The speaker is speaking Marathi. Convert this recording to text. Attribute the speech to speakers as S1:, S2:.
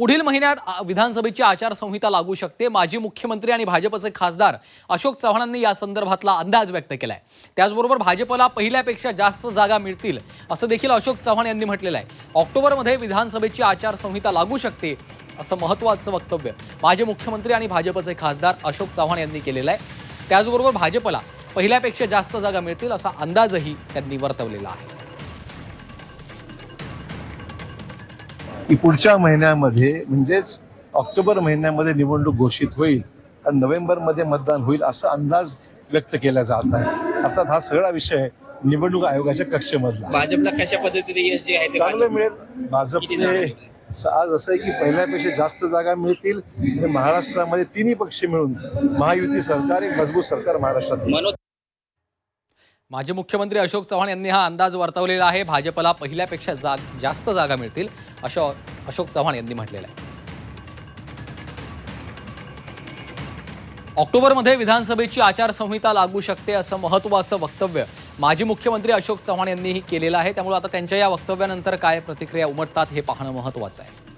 S1: पुढील महिन्यात विधानसभेची आचारसंहिता लागू शकते. माजी मुख्यमंत्री आणि भाजपचे खासदार अशोक चव्हाणांनी या संदर्भातला अंदाज व्यक्त केलाय. त्याचबरोबर भाजपला पहिल्यापेक्षा जास्त जागा मिळतील असं देखील अशोक चव्हाण यांनी म्हटलेलं आहे. ऑक्टोबरमध्ये विधानसभेची आचारसंहिता लागू शकते असं महत्त्वाचं वक्तव्य माजी मुख्यमंत्री आणि भाजपचे खासदार अशोक चव्हाण यांनी केलेलं आहे. त्याचबरोबर भाजपला पहिल्यापेक्षा जास्त जागा मिळतील असा अंदाजही त्यांनी वर्तवलेला आहे.
S2: की पुढच्या महिन्यामध्ये म्हणजेच ऑक्टोबर महिन्यामध्ये निवडणूक घोषित होईल आणि नोव्हेंबरमध्ये मतदान होईल असा अंदाज व्यक्त केला जात आहे. अर्थात हा सगळा विषय निवडणूक आयोगाच्या कक्षेमधला.
S3: भाजपला कशा पद्धतीने यश जे आहे ते
S2: चांगलं मिळेल. भाजपने आज असं आहे की पहिल्यापेक्षा जास्त जागा मिळतील आणि महाराष्ट्रामध्ये तिन्ही पक्ष मिळून महायुती सरकार एक मजबूत सरकार महाराष्ट्रात
S1: माजी मुख्यमंत्री अशोक चव्हाण यांनी हा अंदाज वर्तवलेला आहे. भाजपला पहिल्यापेक्षा जाग जास्त जागा मिळतील असं अशोक चव्हाण यांनी म्हटलेलं आहे. ऑक्टोबरमध्ये विधानसभेची आचारसंहिता लागू शकते असं महत्त्वाचं वक्तव्य माजी मुख्यमंत्री अशोक चव्हाण यांनीही केलेलं आहे. त्यामुळे आता त्यांच्या या वक्तव्यानंतर काय प्रतिक्रिया उमटतात हे पाहणं महत्त्वाचं आहे.